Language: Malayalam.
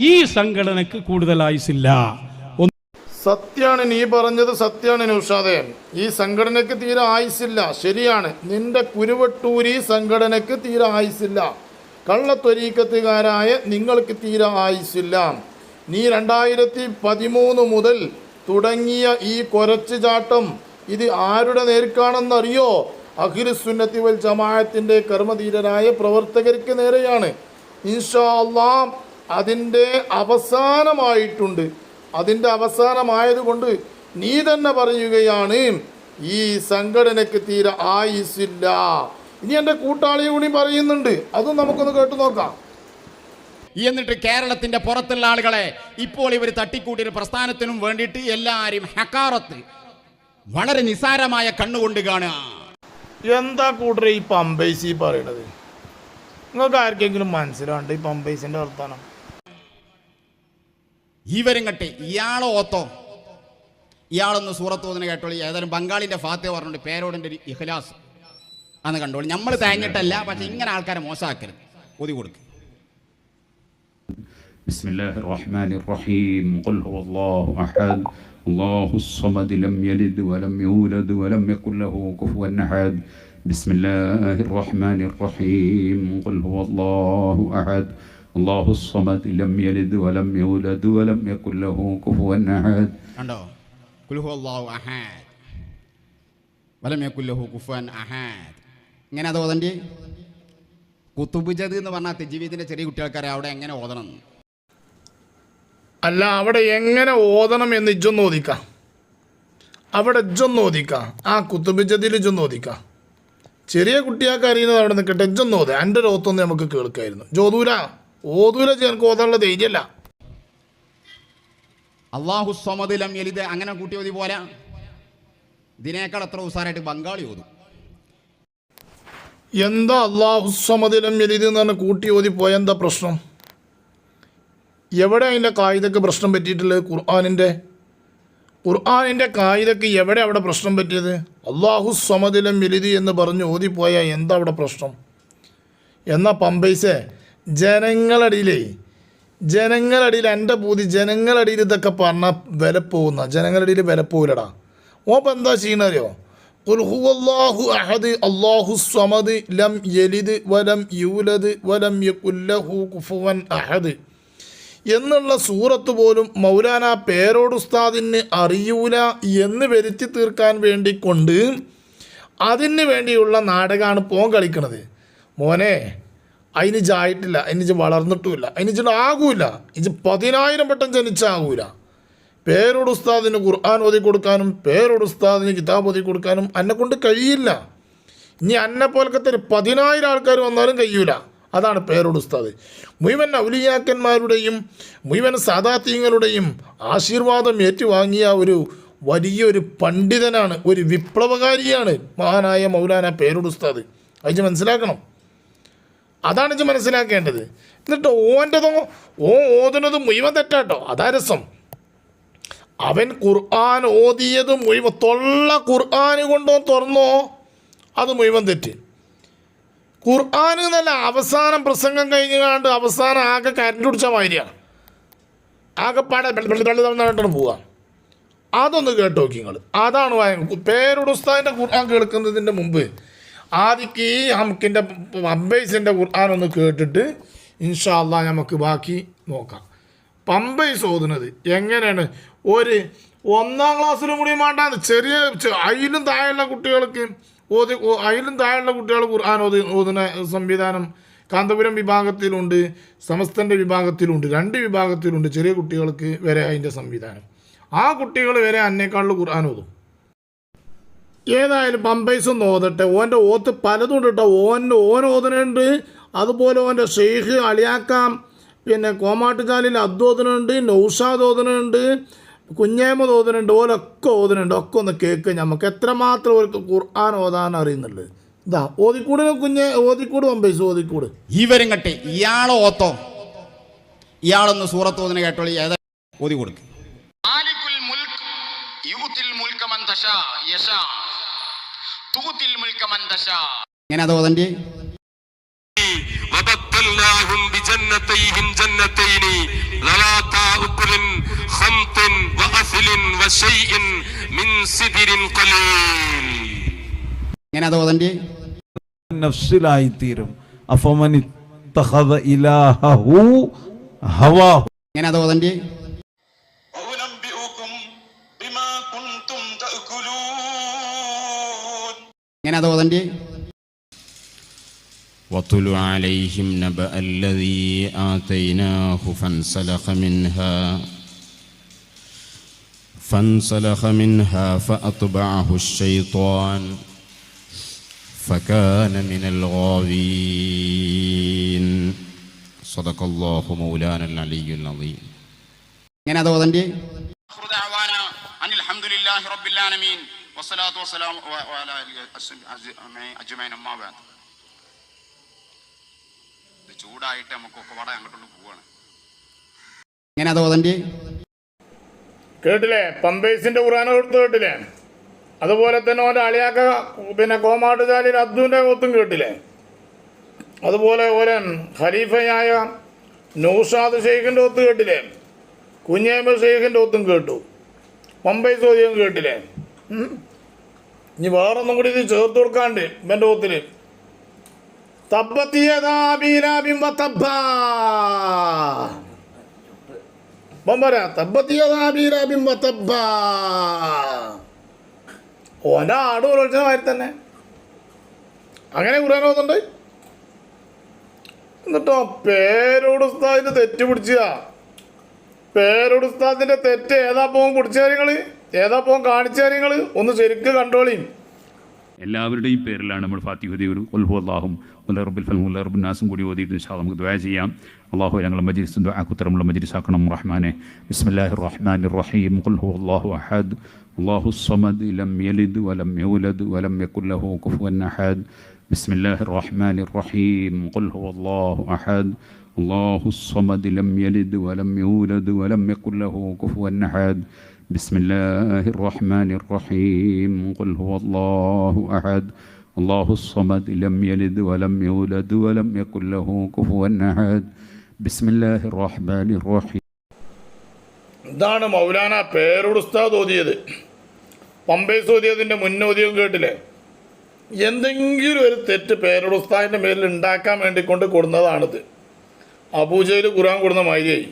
ഈ സംഘടനക്ക് കൂടുതൽ ആയുസില്ല സത്യാണ് നീ പറഞ്ഞത് സത്യാണ് നൗഷാദെ. ഈ സംഘടനയ്ക്ക് തീരെ ആയുസില്ല. ശരിയാണ്. നിന്റെ കുരുവട്ടൂരി സംഘടനയ്ക്ക് തീരെ ആയുസില്ല. കള്ളത്തൊരീക്കത്തുകാരായ നിങ്ങൾക്ക് തീരെ ആയുസില്ല. നീ രണ്ടായിരത്തി പതിമൂന്ന് മുതൽ തുടങ്ങിയ ഈ കൊരച്ചു ചാട്ടം ഇത് ആരുടെ നേർക്കാണെന്നറിയോ? അഖിലുസുന്നത്തി വൽ ജമാഅത്തിന്റെ കർമ്മധീരരായ പ്രവർത്തകർക്ക് നേരെയാണ്. ഇൻഷാ അള്ളാം അതിന്റെ അവസാനമായിട്ടുണ്ട്. അതിന്റെ അവസാനമായതുകൊണ്ട് നീ തന്നെ പറയുകയാണ് ഈ സംഘടനയ്ക്ക് തീരെ ആയുസില്ല ഇനി എന്റെ കൂട്ടാളി കൂടി പറയുന്നുണ്ട്. അതും നമുക്കൊന്ന് കേട്ടു നോക്കാം. എന്നിട്ട് കേരളത്തിന്റെ പുറത്തുള്ള ആളുകളെ ഇപ്പോൾ ഇവർ തട്ടിക്കൂട്ടിയ പ്രസ്ഥാനത്തിനും വേണ്ടിയിട്ട് എല്ലാവരും ഹക്കാറത്ത് വളരെ നിസാരമായ കണ്ണുകൊണ്ട് കാണുക. എന്താ കൂട്ടരെ ഈ പമ്പൈസി പറയണത്? നിങ്ങൾക്ക് ആർക്കെങ്കിലും മനസ്സിലാണ്ട് ഈ പമ്പൈസിന്റെ വർത്താനം? ഇവരും കട്ടെ ഇയാളോ ഓത്തോ ഇയാളൊന്ന് സൂറത്തോതിന് കേട്ടോളി ഏതായാലും ബംഗാളിന്റെ ഫാത്തിയ പറഞ്ഞിട്ട് പേരോടിന്റെ ഒരു ഇഖ്ലാസ് അന്ന് കണ്ടോളി നമ്മൾ തേഞ്ഞിട്ടല്ല പക്ഷെ ഇങ്ങനെ ആൾക്കാരെ മോശമാക്കരുത് ഒതി കൊടുക്കും بسم الله الرحمن الرحيم قل هو الله أحد الله الصمد لم يلد ولم يولد ولم يكن له كفوا أحد بسم الله الرحمن الرحيم قل هو الله أحد അള്ളാഹു സമദ് ലം യലിദ് വലം യൂലദ് വലം യകുൽ ലഹു കുഫുവൻ അഹദ്. കണ്ടോ? കുൽഹു അല്ലാഹു അഹദ്. വലം യകുൽ ലഹു കുഫുവൻ അഹദ്. ഇങ്ങനെ അത് ഓതണ്ടി. കുത്തുബുജത് എന്ന് പറഞ്ഞാൽ ജീവിതത്തിന്റെ ചെറിയ കുട്ടികൾക്കറിയാം അവിടെ എങ്ങനെ ഓതണം? അല്ല അവിടെ എങ്ങനെ ഓതണം എന്ന് ഇജ്ജൊന്ന് ഓദിക്കാം അവിടെ ഇജ്ജൊന്ന് ഓദിക്കാം ആ കുത്തുബിജതിൽ ഇജ്ജൊന്ന് ഓദിക്കാം ചെറിയ കുട്ടിയാൾക്ക് അറിയുന്നത് അവിടെ നിൽക്കട്ടെ ഇജ്ജൊന്ന് ഓതെ. എന്റെ ഒരു ഓത്തൊന്ന് നമുക്ക് കേൾക്കായിരുന്നു. ജോതൂര ഓതൂല ചേർക്ക് ഓതാനുള്ള ധൈര്യമല്ല. അള്ളാഹു സ്വമതിലം എലിത് അങ്ങനെ കൂട്ടി ഓതി പോലെ ഇതിനേക്കാൾ എത്ര ഉസാറായിട്ട് ബംഗാളി ഓതും. എന്താ അള്ളാഹു സമതിലം എലിത് എന്ന് പറഞ്ഞ കൂട്ടി ഓതി പോയ എന്താ പ്രശ്നം? എവിടെ അതിന്റെ കായികക്ക് പ്രശ്നം പറ്റിയിട്ടുള്ളത് ഖുർആാനിന്റെ? ഖുർആാനിന്റെ കായികക്ക് എവിടെ അവിടെ പ്രശ്നം പറ്റിയത്? അള്ളാഹു സമതിലം എലിതി എന്ന് പറഞ്ഞ് ഓതിപ്പോയാൽ എന്താ അവിടെ പ്രശ്നം? എന്നാ പമ്പൈസേ ജനങ്ങളടിയിലേ ജനങ്ങളടിയിൽ എന്റെ പൂതി ജനങ്ങളടിയിൽ ഇതൊക്കെ പറഞ്ഞാൽ വില പോകുന്ന ജനങ്ങളടിയിൽ വില പോകില്ലടാ ഓപ്പം എന്താ ചെയ്യണറിയോ അഹദ് ലം യലിദ് വലം യൂലദ് വലം കുഫുവൻ അഹദ്. എന്നുള്ള സൂറത്ത് പോലും മൗലാന പേരോട് ഉസ്താദിന് അറിയൂല എന്ന് വരുത്തി തീർക്കാൻ വേണ്ടി കൊണ്ട് അതിന് വേണ്ടിയുള്ള നാടകമാണ് പോൻ കളിക്കണത്. മോനെ അതിന് ജായിട്ടില്ല അതിന് വളർന്നിട്ടുമില്ല അതിന് ഇജ്ജ് ആകൂല ഇത് പതിനായിരം വട്ടം ജനിച്ചാകൂല. പേരോട് ഉസ്താദിന് ഖുർആൻ ഓതി കൊടുക്കാനും പേരോട് ഉസ്താദിന് കിതാബ് ഓതി കൊടുക്കാനും എന്നെ കൊണ്ട് കഴിയില്ല. ഇനി അന്നെ പോലത്തെ ഒരു പതിനായിരം ആൾക്കാർ വന്നാലും കഴിയൂല. അതാണ് പേരോട് ഉസ്താദ്. മുഴുവൻ ഔലിയാക്കന്മാരുടെയും മുഴുവൻ സാദാത്യങ്ങളുടെയും ആശീർവാദം ഏറ്റുവാങ്ങിയ ഒരു വലിയൊരു പണ്ഡിതനാണ് ഒരു വിപ്ലവകാരിയാണ് മഹാനായ മൗലാന പേരോട് ഉസ്താദ്. അത് മനസ്സിലാക്കണം. അതാണ് ഇത് മനസ്സിലാക്കേണ്ടത്. എന്നിട്ട് ഓന്റെതോ ഓ ഓതുന്നത് മുഴുവൻ തെറ്റാട്ടോ. അതാ രസം അവൻ ഖുർആൻ ഓതിയത് മുഴുവൻ തൊള്ള ഖുർആൻ കൊണ്ടോ തുറന്നോ അത് മുഴുവൻ തെറ്റ്. ഖുർആൻ എന്നല്ല അവസാനം പ്രസംഗം കഴിഞ്ഞ് കണ്ട് അവസാനം ആകെ കരണ്ട് പിടിച്ച മാതിരിയാണ് ആകെ പാടെ പറഞ്ഞിട്ട് പോവാം. അതൊന്ന് നോക്കി നിങ്ങൾ അതാണ് വായ പേരുടെ ഉസ്താദിന്റെ ഖുർആൻ കേൾക്കുന്നതിന്റെ മുമ്പ് ആദ്യക്ക് ഈ ഹംക്കിന്റെ പമ്പൈസിന്റെ ഖുർആൻ ഒന്ന് കേട്ടിട്ട് ഇൻഷാല്ല നമുക്ക് ബാക്കി നോക്കാം. പമ്പൈസ് ഓതുന്നത് എങ്ങനെയാണ്? ഒരു ഒന്നാം ക്ലാസ്സിലും കൂടി വേണ്ടാന്ന് ചെറിയ അതിലും താഴെയുള്ള കുട്ടികൾക്ക് ഓതി അതിലും താഴെയുള്ള കുട്ടികൾ ഖുർആൻ ഓതി ഓതുന്ന സംവിധാനം കാന്തപുരം വിഭാഗത്തിലുണ്ട് സമസ്തന്റെ വിഭാഗത്തിലുണ്ട് രണ്ട് വിഭാഗത്തിലുണ്ട് ചെറിയ കുട്ടികൾക്ക് വരെ അതിന്റെ സംവിധാനം. ആ കുട്ടികൾ വരെ അന്നേക്കാളിൽ ഖുർആൻ ഓതും. ഏതായാലും പമ്പൈസ് നോതട്ടെ ഓതട്ടെ. ഓന്റെ ഓത്ത് പലതും ഉണ്ട് കേട്ടോ ഓന്റെ ഓൻ ഓതനുണ്ട് അതുപോലെ ഓന്റെ ഷെയ്ഖ് അളിയാക്കാം പിന്നെ കോമാട്ടുചാലിൽ അദ്വോദനുണ്ട് നൗഷാദ് ഓതനുണ്ട് കുഞ്ഞേമത് ഓതനുണ്ട് ഓലൊക്കെ ഓതനുണ്ട് ഒക്കെ ഒന്ന് കേൾക്കുക നമുക്ക് എത്രമാത്രം ഒരു ഖുർആൻ ഓതാൻ അറിയുന്നുണ്ട് ഇതാ ഓതിക്കൂട് കുഞ്ഞെ ഓതിക്കൂട് പമ്പൈസ് ഓതിക്കൂട്. വരും കട്ടെ. ഇയാളെ ഓത്തോ? ഇയാളൊന്ന് സൂറത്ത് ഓതിനെ കേട്ടോളി. ഏതാ? ഓതി കൊടുക്കും. മുൽക്ക് യുത്തിൽ മുൽക്ക മൻ തശാ യശാ. എങ്ങനെ അത് ഓതണ്ടി? എങ്ങനെ അത് ഓതണ്ടി? നഫ്സിലായി തീരും അഫമനി തഖദ ഇലാഹു ഹവാഹു. എങ്ങനെ അത് ഓതണ്ടി? ഇങ്ങനെ അത് ഓതണ്ടി واتل عليهم نبأ الذي آتيناه فانسلخ منها فانسلخ منها فأتبعه الشيطان فكان من الغاوين صدق الله مولانا العلي العظيم ഇങ്ങനെ അത് ഓതണ്ടി آخر دعوانا أن الحمد لله رب العالمين ചൂടായിട്ട് നമുക്കൊക്കെ എങ്ങനെ കേട്ടില്ലേ? പമ്പേസിന്റെ ഉറാന കൊടുത്ത് കേട്ടില്ലേ? അതുപോലെ തന്നെ ഓന്റെ അളിയാക്ക പിന്നെ കോമാട്ടുചാലിൽ അബ്ദുവിന്റെ കൊത്തും കേട്ടില്ലേ? അതുപോലെ ഓരൻ ഖലീഫയായ നൗഷാദ് ഷെയ്ഖിന്റെ ഒത്ത് കേട്ടില്ലേ? കുഞ്ഞേമ ഷെയ്ഖിന്റെ ഒത്തും കേട്ടു. മുംബൈ ചോദ്യം കേട്ടില്ലേ? ഇനി വേറൊന്നും കൂടി ഇത് ചേർത്ത് കൊടുക്കാണ്ട് ഇവന്റെ ഒത്തിൽ ഓന്റെ ആട് ഒരൊഴിച്ചമാതിരി തന്നെ. അങ്ങനെ ഖുർആൻ ഓതുണ്ട് എന്നിട്ടോ പേരോട് ഉസ്താദിന്റെ തെറ്റ് പിടിച്ചുക പേരോട് ഉസ്താദിന്റെ തെറ്റ് ഏതാ പോകും പിടിച്ച കാര്യങ്ങൾ ഏതാ പോകാൻ കാണിച്ച കാര്യങ്ങൾ ഒന്ന് ശരിക്ക് കണ്ടോളിയും എല്ലാവരുടെയും പേരിലാണ് നമ്മൾ ഫാത്തിഹുദി ഒരു ഉൽഹു അള്ളാഹും ഉലറബിൽ ഫലും ഉലറബിൻ നാസും കൂടി ഓതിയിട്ട് ഇൻഷാ അല്ലാ നമുക്ക് ദ്വാ ചെയ്യാം അള്ളാഹു ഞങ്ങൾ മജിലിസ് ദ്വാക്കുത്തരമുള്ള മജിലിസ് ആക്കണം റഹ്മാനെ ബിസ്മില്ലാഹി റഹ്മാൻ റഹീം ഉൽഹു അള്ളാഹു അഹദ് അള്ളാഹു സമദ് ലം യലിദ് വലം യൂലദ് വലം യകുൽ ലഹു കുഫുവൻ അഹദ് بسم الله الرحمن الرحيم قل هو الله أحد الله الصمد لم يلد ولم يولد ولم يكن له كفوا أحد بسم الله الرحمن الرحيم قل هو الله أحد الله الصمد لم يلد ولم يولد ولم يكن له كفوا أحد بسم الله الرحمن الرحيم ഇതാണ് മൗലാന പേരോട് ഉസ്താദ് ഓതിയത് പമ്പേസ് ഓതിയതിൻ്റെ മുന്നോദിയും കേട്ടില്ലേ എന്തെങ്കിലും ഒരു തെറ്റ് പേരോട് ഉസ്താദിൻ്റെ മേലിൽ ഉണ്ടാക്കാൻ വേണ്ടി കൊണ്ട് കൊടുന്നതാണിത് അബൂജയിൽ ഖുറാൻ കൊടുന്ന മാതിരിയായി